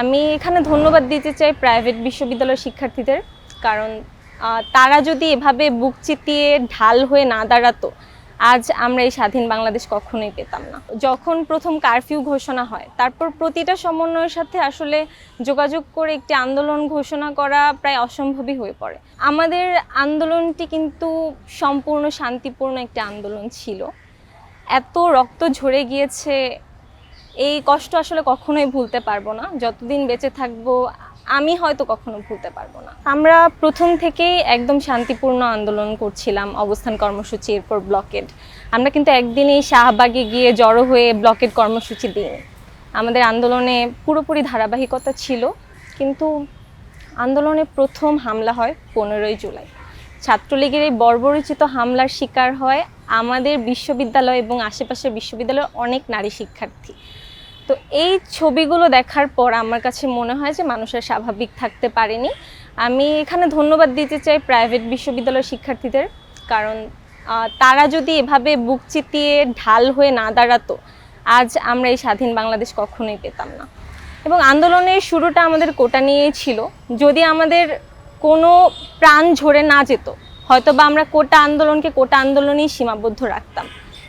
আমি এখানে ধন্যবাদ দিতে চাই প্রাইভেট বিশ্ববিদ্যালয়ের শিক্ষার্থীদের, কারণ তারা যদি এভাবে বুক চিতিয়ে ঢাল হয়ে না দাঁড়াতো, আজ আমরা এই স্বাধীন বাংলাদেশ কখনোই পেতাম না। যখন প্রথম কারফিউ ঘোষণা হয়, তারপর প্রতিটা সমন্বয়ের সাথে আসলে যোগাযোগ করে একটি আন্দোলন ঘোষণা করা প্রায় অসম্ভবই হয়ে পড়ে। আমাদের আন্দোলনটি কিন্তু সম্পূর্ণ শান্তিপূর্ণ একটি আন্দোলন ছিল। এত রক্ত ঝরে গিয়েছে এই কষ্ট আসলে কখনোই ভুলতে পারব না। যতদিন বেঁচে থাকব, আমি হয়তো কখনো ভুলতে পারব না। আমরা প্রথম থেকেই একদম শান্তিপূর্ণ আন্দোলন করছিলাম অবস্থান কর্মসূচি এরপর ব্লকেড। আমরা কিন্তু একদিনই শাহবাগে গিয়ে জড়ো হয়ে ব্লকেড কর্মসূচি দিই আমাদের আন্দোলনে পুরোপুরি ধারাবাহিকতা ছিল, কিন্তু আন্দোলনে প্রথম হামলা হয় পনেরোই জুলাই। ছাত্রলীগের এই বর্বরচিত হামলার শিকার হয় আমাদের বিশ্ববিদ্যালয় এবং আশেপাশের বিশ্ববিদ্যালয়ের অনেক নারী শিক্ষার্থী। তো এই ছবিগুলো দেখার পর আমার কাছে মনে হয় যে মানুষের স্বাভাবিক থাকতে পারেনি। আমি এখানে ধন্যবাদ দিতে চাই প্রাইভেট বিশ্ববিদ্যালয়ের শিক্ষার্থীদের, কারণ তারা যদি এভাবে বুক চিতিয়ে ঢাল হয়ে না দাঁড়াতো, আজ আমরা এই স্বাধীন বাংলাদেশ কখনোই পেতাম না। এবং আন্দোলনের শুরুটা আমাদের কোটা নিয়েই ছিল। যদি আমাদের কোনো প্রাণ ঝরে না যেত হয়তো বা আমরা কোটা আন্দোলনকে কোটা আন্দোলনেই সীমাবদ্ধ রাখতাম।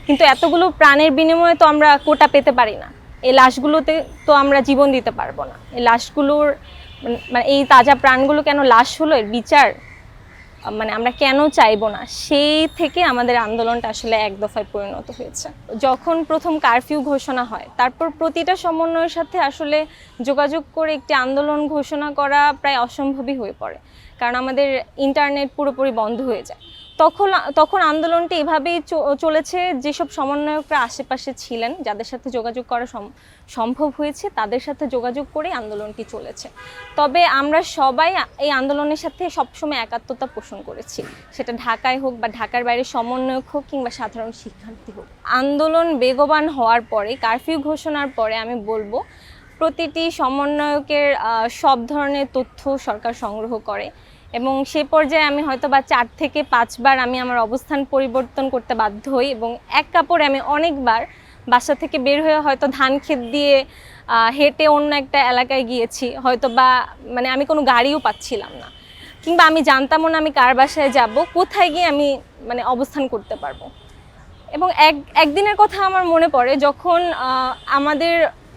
কিন্তু এতগুলো প্রাণের বিনিময়ে তো আমরা কোটা পেতে পারি না। এই লাশগুলোতে তো আমরা জীবন দিতে পারব না। এই লাশগুলোর মানে- মানে এই তাজা প্রাণগুলো কেন লাশ হলো? এর বিচার মানে আমরা কেন চাইব না? সেই থেকে আমাদের আন্দোলনটা আসলে এক দফায় পরিণত হয়েছে। যখন প্রথম কারফিউ ঘোষণা হয়, তারপর প্রতিটা সমন্বয়ের সাথে আসলে যোগাযোগ করে একটি আন্দোলন ঘোষণা করা প্রায় অসম্ভবই হয়ে পড়ে। কারণ আমাদের ইন্টারনেট পুরোপুরি বন্ধ হয়ে যায়। তখন তখন আন্দোলনটি এভাবেই চলেছে যেসব সমন্বয়করা আশেপাশে ছিলেন, যাদের সাথে যোগাযোগ করা সম- সম্ভব হয়েছে, তাদের সাথে যোগাযোগ করে আন্দোলনটি চলেছে। তবে আমরা সবাই এই আন্দোলনের সাথে সবসময় একাত্মতা পোষণ করেছি। সেটা ঢাকায় হোক বা ঢাকার বাইরে সমন্বয়ক হোক কিংবা সাধারণ শিক্ষার্থী হোক। আন্দোলন বেগবান হওয়ার পরে, কারফিউ ঘোষণার পরে আমি বলব প্রতিটি সমন্বয়কের সব ধরনের তথ্য সরকার সংগ্রহ করে। এবং সে পর্যায়ে আমি হয়তো বা চার থেকে পাঁচবার আমি আমার অবস্থান পরিবর্তন করতে বাধ্য হই এবং এক কাপড়ে আমি অনেকবার বাসা থেকে বের হয়ে হয়তো ধান ক্ষেত দিয়ে হেঁটে অন্য একটা এলাকায় গিয়েছি। হয়তো বা মানে আমি কোনো গাড়িও পাচ্ছিলাম না। কিংবা আমি জানতামও না আমি কার বাসায় যাব, কোথায় গিয়ে আমি মানে অবস্থান করতে পারব। এবং এক, একদিনের কথা আমার মনে পড়ে, যখন আমাদের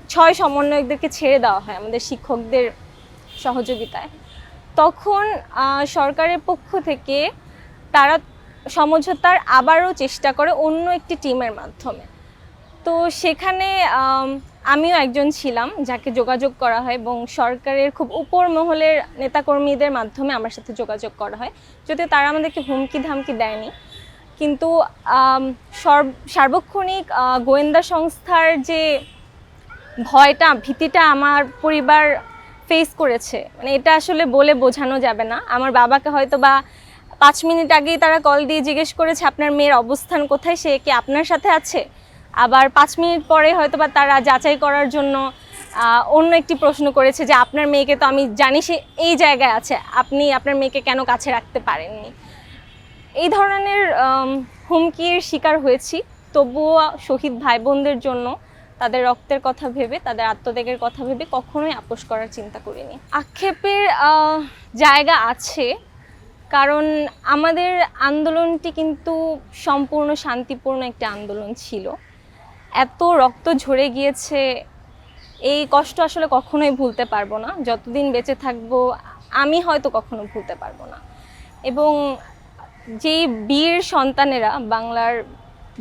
ছয় সমন্বয়কদেরকে ছেড়ে দেওয়া হয় আমাদের শিক্ষকদের সহযোগিতায়। তখন সরকারের পক্ষ থেকে তারা সমঝোতার আবারও চেষ্টা করে অন্য একটি টিমের মাধ্যমে। তো সেখানে আমিও একজন ছিলাম যাকে যোগাযোগ করা হয় এবং সরকারের খুব উপর মহলের নেতাকর্মীদের মাধ্যমে আমার সাথে যোগাযোগ করা হয় যদিও তারা আমাদেরকে হুমকি ধামকি দেয়নি। কিন্তু সর্ব- সার্বক্ষণিক গোয়েন্দা সংস্থার যে ভয়টা, ভীতিটা আমার পরিবার ফেস করেছে। মানে এটা আসলে বলে বোঝানো যাবে না। আমার বাবাকে হয়তো বা পাঁচ মিনিট আগেই তারা কল দিয়ে জিজ্ঞেস করেছে, আপনার মেয়ের অবস্থান কোথায়? সে কি আপনার সাথে আছে? আবার পাঁচ মিনিট পরে হয়তো বা তারা যাচাই করার জন্য অন্য একটি প্রশ্ন করেছে যে, আপনার মেয়েকে তো আমি জানি সে এই জায়গায় আছে। আপনি আপনার মেয়েকে কেন কাছে রাখতে পারেননি? এই ধরনের হুমকির শিকার হয়েছি। তবুও শহীদ ভাই বোনদের জন্য তাদের রক্তের কথা ভেবে, তাদের আত্মত্যাগের কথা ভেবে কখনোই আপোষ করার চিন্তা করিনি। আক্ষেপের জায়গা আছে, কারণ আমাদের আন্দোলনটি কিন্তু সম্পূর্ণ শান্তিপূর্ণ একটি আন্দোলন ছিল। এত রক্ত ঝরে গিয়েছে, এই কষ্ট আসলে কখনোই ভুলতে পারব না। যতদিন বেঁচে থাকব, আমি হয়তো কখনো ভুলতে পারব না। এবং যেই বীর সন্তানেরা, বাংলার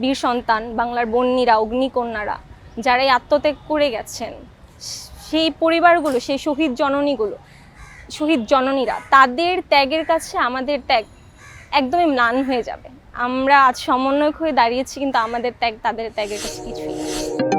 বীর সন্তান, বাংলার বন্যীরা, অগ্নিকন্যারা যারা এই আত্মত্যাগ করে গেছেন, সেই পরিবারগুলো, সেই শহীদ জননীগুলো, শহীদ জননীরা, তাদের ত্যাগের কাছে আমাদের ত্যাগ একদমই ম্লান হয়ে যাবে। আমরা আজ সমন্বয়ক হয়ে দাঁড়িয়েছি, কিন্তু আমাদের ত্যাগ তাদের ত্যাগের কাছে কিছুই না